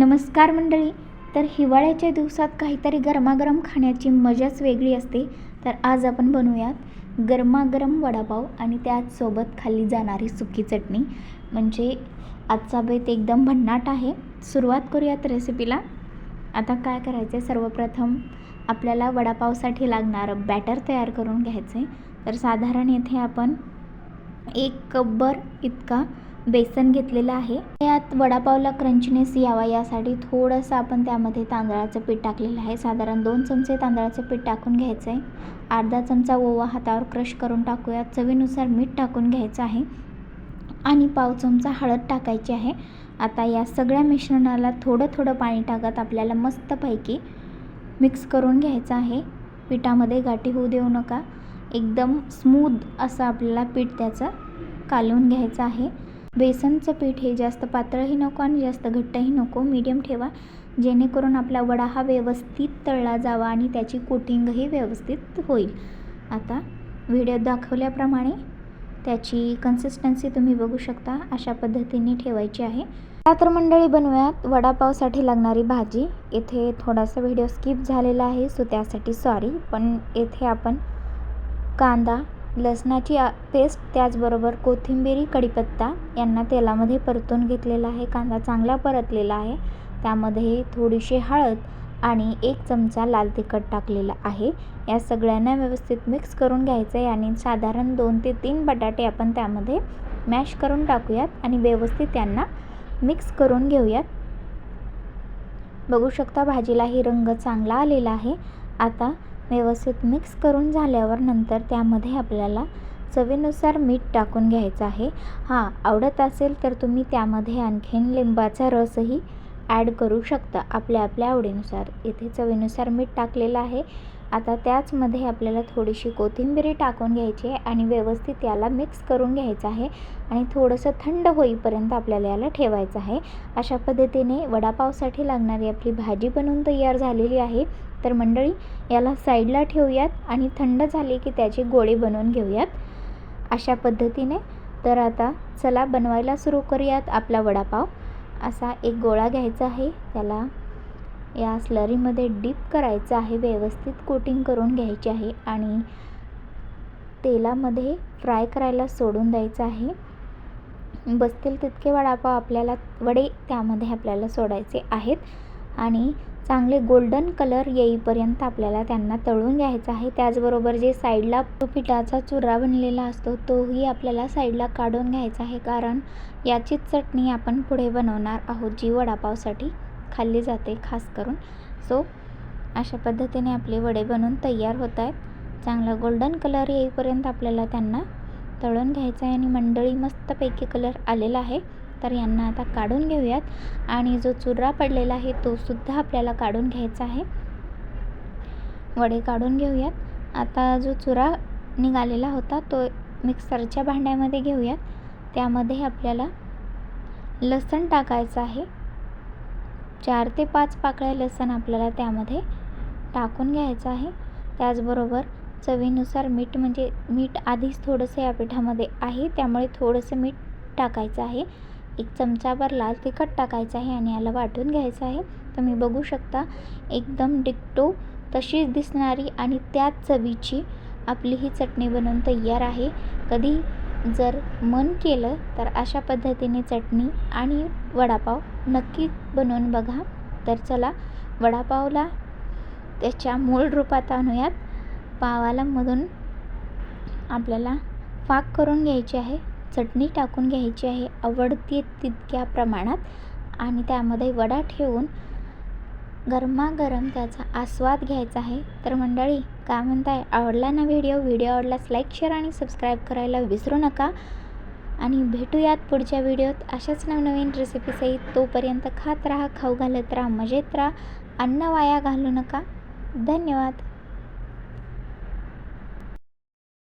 नमस्कार मंडळी. तर हिवाळ्याच्या दिवसात काहीतरी गरमागरम खाण्याची मजाच वेगळी असते. तर आज आपण बनवूयात गरमागरम वडापाव आणि त्याचसोबत खाल्ली जाणारी सुकी चटणी. म्हणजे आजचा बेत एकदम भन्नाट आहे. सुरुवात करूयात रेसिपीला आता काय करायचं आहे सर्वप्रथम आपल्याला वडापावसाठी लागणारं बॅटर तयार करून घ्यायचं आहे तर साधारण येथे आपण एक कपभर इतका बेसन घेतलेलं आहे. यात वडापावला क्रंचनेस यावा यासाठी थोडंसं आपण त्यामध्ये तांदळाचं पीठ टाकलेलं आहे. साधारण दोन चमचे तांदळाचं पीठ टाकून घ्यायचं आहे अर्धा चमचा ओवा हातावर क्रश करून टाकूया. चवीनुसार मीठ टाकून घ्यायचं आहे. आणि पाव चमचा हळद टाकायची आहे. आता या सगळ्या मिश्रणाला थोडं थोडं पाणी टाकत आपल्याला मस्तपैकी मिक्स करून घ्यायचं आहे. पिठामध्ये गाठी होऊ देऊ नका. एकदम स्मूद असं आपल्याला पीठ त्याचं कालवून घ्यायचं आहे. बेसनचं पीठ हे जास्त पातळही नको आणि जास्त घट्टही नको. मीडियम ठेवा. जेणेकरून आपला वडा हा व्यवस्थित तळला जावा आणि त्याची कोटिंगही व्यवस्थित होईल. आता व्हिडिओ दाखवल्याप्रमाणे त्याची कन्सिस्टन्सी तुम्ही बघू शकता. अशा पद्धतीने ठेवायची आहे. तर मंडळी बनवूयात वडापावसाठी लागणारी भाजी. इथे थोडासा व्हिडिओ स्किप झालेला आहे सो त्यासाठी सॉरी पण येथे आपण कांदा लसणाची पेस्ट त्याचबरोबर कोथिंबिरी कढीपत्ता यांना तेलामध्ये परतून घेतलेला आहे. कांदा चांगला परतलेला आहे. त्यामध्ये थोडीशी हळद आणि एक चमचा लाल तिखट टाकलेला आहे. या सगळ्यांना व्यवस्थित मिक्स करून घ्यायचं आहे आणि साधारण दोन ते तीन बटाटे आपण त्यामध्ये मॅश करून टाकूयात आणि व्यवस्थित त्यांना मिक्स करून घेऊयात. बघू शकता भाजीलाही रंग चांगला आलेला आहे. आता व्यवस्थित मिक्स करून झाल्यावर नंतर त्यामध्ये आपल्याला चवीनुसार मीठ टाकून घ्यायचं आहे. हां आवडत असेल तर तुम्ही त्यामध्ये आणखीन लिंबाचा रसही ॲड करू शकता आपल्या आपल्या आवडीनुसार. इथे चवीनुसार मीठ टाकलेलं आहे. आता त्याचमध्ये आपल्याला थोडीशी कोथिंबिरी टाकून घ्यायची आहे आणि व्यवस्थित याला मिक्स करून घ्यायचं आहे आणि थोडंसं थंड होईपर्यंत आपल्याला याला ठेवायचं आहे. अशा पद्धतीने वडापावसाठी लागणारी आपली भाजी बनवून तयार झालेली आहे. तर मंडळी याला साईडला ठेवूयात आणि थंड झाले की त्याचे गोळे बनवून घेऊयात. अशा पद्धतीने. तर आता चला बनवायला सुरू करूयात आपला वडापाव. असा एक गोळा घ्यायचा आहे. त्याला या स्लरीमध्ये डीप करायचं आहे. व्यवस्थित कोटिंग करून घ्यायची आहे आणि तेलामध्ये फ्राय करायला सोडून द्यायचं आहे. बसतील तितके वडापाव आपल्याला वडे त्यामध्ये आपल्याला सोडायचे आहेत. आणि चांगले गोल्डन कलर येईपर्यंत आपल्याला त्यांना तळून घ्यायचं आहे. त्याचबरोबर जे साईडला पिठाचा चुरा बनलेला असतो तोही आपल्याला साईडला काढून घ्यायचा आहे. कारण याचीच चटणी आपण पुढे बनवणार आहोत जी वडापावसाठी खाल्ली जाते खास करून. सो अशा पद्धतीने आपले वडे बनवून तयार होत आहेत. चांगला गोल्डन कलर येईपर्यंत आपल्याला त्यांना तळून घ्यायचं आहे आणि मंडळी मस्तपैकी कलर आलेला आहे. तर यांना आता काढून घेऊयात. आणि जो चुरा पडलेला आहे तो सुद्धा आपल्याला काढून घ्यायचा आहे. वडे काढून घेऊयात. आता जो चुरा निघालेला होता तो मिक्सरच्या भांड्यामध्ये घेऊयात. त्यामध्ये आपल्याला लसण टाकायचं आहे. चार ते पाच पाकळ्या लसण आपल्याला त्यामध्ये टाकून घ्यायचं आहे. त्याचबरोबर चवीनुसार मीठ म्हणजे मीठ आधीच थोडंसं या पिठामध्ये आहे त्यामुळे थोडंसं मीठ टाकायचं आहे. एक चमचाभर लाल तिखट टाकायचं आहे आणि याला वाटून घ्यायचं आहे. तुम्ही बघू शकता एकदम डिक्टो तशीच दिसणारी आणि त्याच चवीची आपली ही चटणी बनवून तयार आहे. कधी जर मन केलं तर अशा पद्धतीने चटणी आणि वडापाव नक्की बनवून बघा. तर चला वडापावला त्याच्या मूळ रूपात आणूयात. पावाला मधून आपल्याला फाक करून घ्यायची आहे. चटणी टाकून घ्यायची आहे. आवडती तितक्या प्रमाणात. आणि त्यामध्ये वडा ठेवून गरमागरम त्याचा आस्वाद घ्यायचा आहे. तर मंडळी काय म्हणताय? आवडला ना व्हिडिओ? व्हिडिओ आवडल्यास लाईक शेअर आणि सबस्क्राईब करायला विसरू नका. आणि भेटूयात पुढच्या व्हिडिओत. अशाच नवनवीन रेसिपीसहित तोपर्यंत खात राहा खाऊ घालत राहा मजेत राहा. अन्न वाया घालू नका. धन्यवाद.